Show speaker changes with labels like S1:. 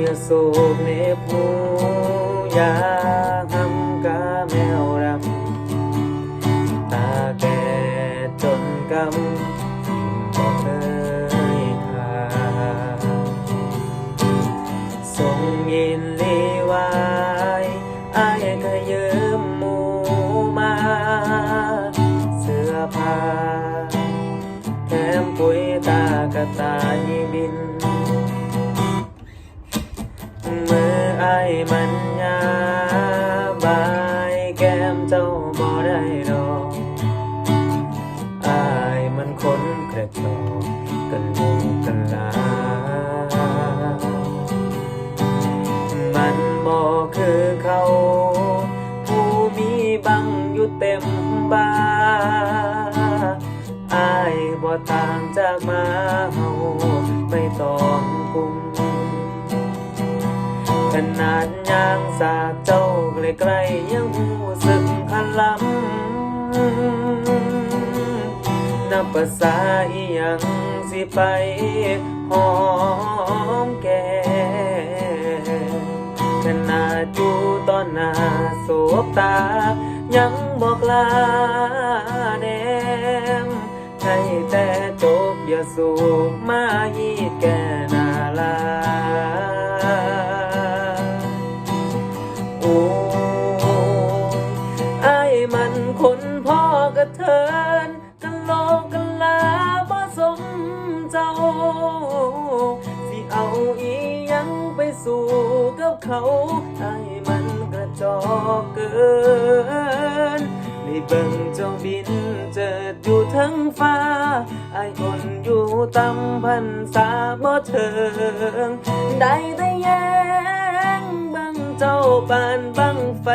S1: อย่าสูบเนบหูยาทำกาแมวรำตาแก่จนกำบอกเลยขาดส่งยินลีวายอายก็ยืมหมูมา เสื้อผ้าแถมปุ๋ยตากระตายบิน มันยาบายแก้มเจ้าบ่ได้ดอกอายมันคนกระจอกกันลูกกันลา มันบ่คือเขา ผู้มีบังอยู่เต็มบ้าอายบ่ต่างจากมาเฮาไม่ต้องกุม นาดยางสากเจ้าใกล้ๆยังหูสึกคันลำนับภาษาอีหยังสิไปหอมแก้มขนาดอยู่ตอนหน้าสบตา ยังบอกลาแนมให้แต่จบอย่าสูบมายีแก่ คนพ่อกระเทินกันโลกกันลาบ่สมเจ้า สิเอาอีหยังไปสู่กับเขาไอ้มันกระจอกเกินได้เบิ่งเจ้าบินเจิดอยู่ทั้งฟ้าไอ้คนอยู่ตำพันษาบ่เถิงได้แต่แย้งบังเจ้าปานบังไฟ